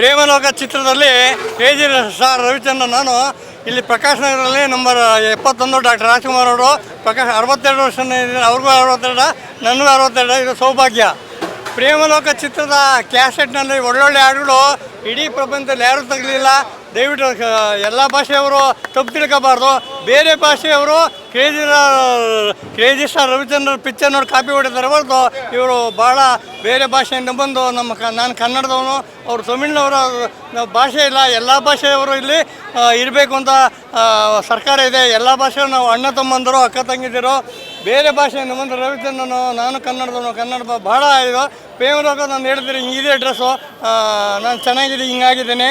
ಪ್ರೇಮಲೋಕ ಚಿತ್ರದಲ್ಲಿ K G sir Ravichandra ನಾನು. ಇಲ್ಲಿ ಪ್ರಕಾಶ್ ನಗರಲ್ಲಿ ನಂಬರ್ ಎಪ್ಪತ್ತೊಂದು ಡಾಕ್ಟರ್ ರಾಜ್ಕುಮಾರ್ ಅವರು, ಪ್ರಕಾಶ್ ಅರವತ್ತೆರಡು ವರ್ಷ ಅವ್ರಿಗೂ ಅರವತ್ತೆರಡು, ನನಗೂ ಅರವತ್ತೆರಡು, ಇದು ಸೌಭಾಗ್ಯ. ಪ್ರೇಮಲೋಕ ಚಿತ್ರದ ಕ್ಯಾಸೆಟ್ನಲ್ಲಿ ಒಳ್ಳೊಳ್ಳೆ ಹಾಡುಗಳು ಇಡೀ ಪ್ರಪಂಚದಲ್ಲಿ ಯಾರೂ ತಗಲಿಲ್ಲ. ದಯವಿಟ್ಟು ಎಲ್ಲ ಭಾಷೆಯವರು ತಪ್ಪು ತಿಳ್ಕೋಬಾರ್ದು. ಬೇರೆ ಭಾಷೆಯವರು crazy crazy star Ravichandra picture ನೋಡಿ ಕಾಪಿ ಹೊಡಿತಾರೆ ಹೊರತು ಇವರು ಭಾಳ ಬೇರೆ ಭಾಷೆಯಿಂದ ಬಂದು ನಮ್ಮ ಕ, ನಾನು ಕನ್ನಡದವನು, ಅವರು ತಮಿಳಿನವರು ಭಾಷೆ ಇಲ್ಲ, ಎಲ್ಲ ಭಾಷೆಯವರು ಇಲ್ಲಿ ಇರಬೇಕು ಅಂತ ಸರ್ಕಾರ ಇದೆ. ಎಲ್ಲ ಭಾಷೆ ನಾವು ಅಣ್ಣ ತಮ್ಮಂದರು, ಅಕ್ಕ ತಂಗಿದ್ದರು ಬೇರೆ ಭಾಷೆಯಿಂದ ಬಂದು ರವಿಚಂದ್ರನು, ನಾನು ಕನ್ನಡದವನು, ಕನ್ನಡ ಭಾಳ ಇದು. ಪೇಮರಾಗ ನಾನು ಹೇಳ್ತೀನಿ ಇದೇ ಡ್ರೆಸ್ಸು ನಾನು ಚೆನ್ನಾಗಿದೆ ಹಿಂಗಾಗಿದ್ದೀನಿ.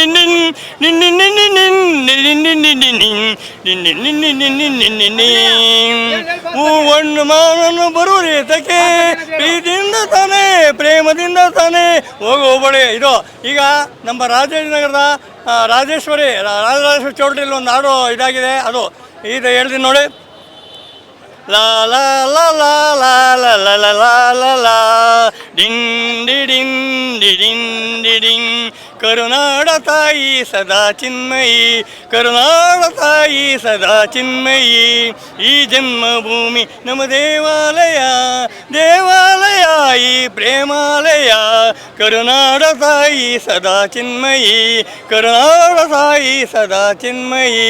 ಹೂವನ್ನು ಮಾನನ್ನು ಬರುವುದೇತಕ್ಕೆ ಪ್ರೀತಿಯಿಂದ ತಾನೇ ಪ್ರೇಮದಿಂದ ತಾನೇ ಹೋಗು ಹೋಬಳಿ ಇದು ಈಗ ನಮ್ಮ ರಾಜೇಂದ್ರನಗರದ ರಾಜೇಶ್ವರಿ ರಾಜರಾಜೇಶ್ವರಿ ಚೌಟ್ರಿಯಲ್ಲಿ ಒಂದು ಹಾಡು ಇದಾಗಿದೆ ಅದು ಇದು ಹೇಳ್ತೀನಿ ನೋಡಿ ಲಾ ಲಾ ಲಾ ಲಾ ಲಾ ಲಾ ಲಾ ಲಾ ಲಾ ಲಾ ಡಿನ್ ಡಿ ಡಿನ್ ಡಿ ಡಿನ್ ಡಿ ಡಿನ್ ಕರುನಾಡ ತಾಯಿ ಸದಾ ಚಿನ್ಮಯಿ ಕರುನಾಡ ತಾಯಿ ಸದಾ ಚಿನ್ಮಯಿ ಈ ಜನ್ಮಭೂಮಿ ನಮ್ಮ ದೇವಾಲಯ ದೇವಾಲಯ ಈ ಪ್ರೇಮಾಲಯ ಕರುನಾಡ ತಾಯಿ ಸದಾ ಚಿನ್ಮಯಿ ಕರುನಾಡ ತಾಯಿ ಸದಾ ಚಿನ್ಮಯಿ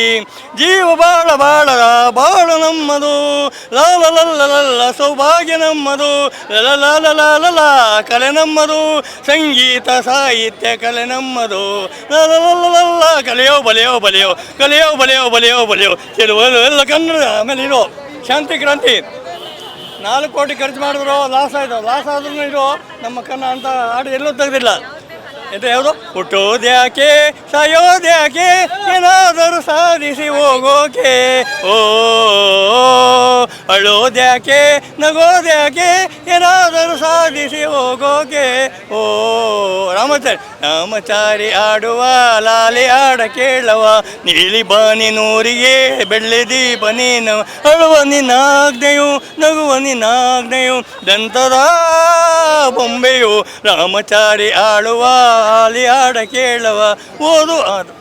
ಜೀವ ಬಾಳ ಬಾಳದ ಬಾಳು ನಮ್ಮದು ಲಾಲ ಲಲ್ಲ ಸೌಭಾಗ್ಯ ನಮ್ಮದು ಲಲ ಕಲೆ ನಮ್ಮದು ಸಂಗೀತ ಸಾಹಿತ್ಯ ಕಲೆ ನಮ್ಮದು ಲಲಲಲ್ಲ ಲಲ್ಲ ಕಲೆಯೋ ಬಲೆಯೋ ಬಲೆಯೋ ಕಲೆಯೋ ಬಲೆಯೋ ಬಲೆಯೋ ಬಲೆಯೋ ಕೆಲವು ಎಲ್ಲ ಕನ್ನಡ ಆಮೇಲೆ ಇರೋ ಶಾಂತಿ ಕ್ರಾಂತಿ ನಾಲ್ಕು ಕೋಟಿ ಖರ್ಚು ಮಾಡಿದ್ರು ಲಾಸ್ ಆಯಿತು. ಲಾಸ್ ಆದ್ರೂ ಇದು ನಮ್ಮ ಕನ್ನ ಅಂತ ಹಾಡು ಎಲ್ಲೂ ತೆಗೆದಿಲ್ಲ. ಇದು ಯಾವುದು? ಹುಟ್ಟೋದ್ಯಾಕೆ ಸಾಯೋದ್ಯಾಕೆ, ಏನಾದರೂ ಸಾಧಿಸಿ ಹೋಗೋಕೆ. ಓ ಅಳೋದ್ಯಾಕೆ, ನಗೋದ್ಯಾಕೆ, ಏನಾದರೂ ಸಾಧಿಸಿ ಹೋಗೋಕೆ? ಓ ರಾಮಚಾರಿ ರಾಮಚಾರಿ ಆಡುವ, ಲಾಲಿ ಆಡ ಕೇಳವ, ನೀಲಿ ಬಾನಿ ನೂರಿಗೆ ಬೆಳ್ಳಿ ದೀಪ ನೀನು ಅಳುವ ನಿನ್ನಾಗ್ನೆಯು ನಗುವ ನಿನ್ನಾಗ್ನೆಯು ದಂತದ ಬೊಂಬೆಯು, ರಾಮಚಾರಿ ಆಡುವ ಆಲಿ ಆಡ ಕೇಳವ, ಓದು ಅದು